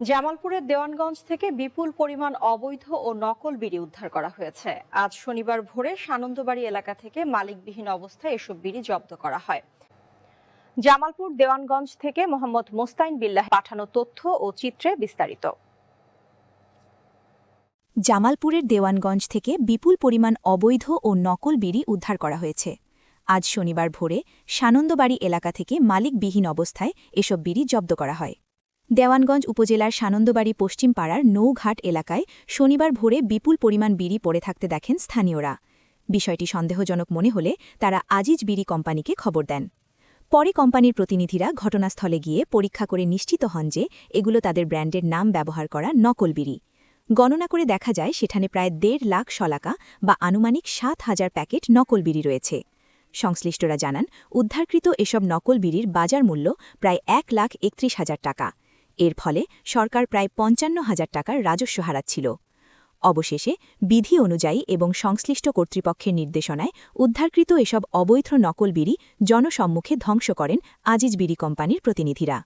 জামালপুরের দেওয়ানগঞ্জ থেকে বিপুল পরিমাণ অবৈধ ও নকল বিড়ি উদ্ধার করা হয়েছে। আজ শনিবার ভোরে সানন্দবাড়ি এলাকা থেকে মালিকবিহীন অবস্থায় এসব বিড়ি জব্দ করা হয়। জামালপুর দেওয়ানগঞ্জ থেকে মোহাম্মদ মোস্তাইন বিল্লাহ পাঠানো তথ্য ও চিত্রে বিস্তারিত। জামালপুরের দেওয়ানগঞ্জ থেকে বিপুল পরিমাণ অবৈধ ও নকল বিড়ি উদ্ধার করা হয়েছে। আজ শনিবার ভোরে সানন্দবাড়ি এলাকা থেকে মালিকবিহীন অবস্থায় এসব বিড়ি জব্দ করা হয়। দেওয়ানগঞ্জ উপজেলার সানন্দবাড়ি পশ্চিম পাড়ার নৌঘাট এলাকায় শনিবার ভোরে বিপুল পরিমাণ বিড়ি পড়ে থাকতে দেখেন স্থানীয়রা। বিষয়টি সন্দেহজনক মনে হলে তারা আজিজ বিড়ি কোম্পানিকে খবর দেন। পরে কোম্পানির প্রতিনিধিরা ঘটনাস্থলে গিয়ে পরীক্ষা করে নিশ্চিত হন যে এগুলো তাদের ব্র্যান্ডের নাম ব্যবহার করা নকল বিড়ি। গণনা করে দেখা যায় সেখানে প্রায় দেড় লাখ শলাকা বা আনুমানিক সাত হাজার প্যাকেট নকল বিড়ি রয়েছে। সংশ্লিষ্টরা জানান, উদ্ধারকৃত এসব নকল বিড়ির বাজার মূল্য প্রায় এক লাখ একত্রিশ হাজার টাকা। এর ফলে সরকার প্রায় পঞ্চান্ন হাজার টাকার রাজস্ব হারাচ্ছিল। অবশেষে বিধি অনুযায়ী এবং সংশ্লিষ্ট কর্তৃপক্ষের নির্দেশনায় উদ্ধারকৃত এসব অবৈধ নকল বিড়ি জনসম্মুখে ধ্বংস করেন আজিজ বিড়ি কোম্পানির প্রতিনিধিরা।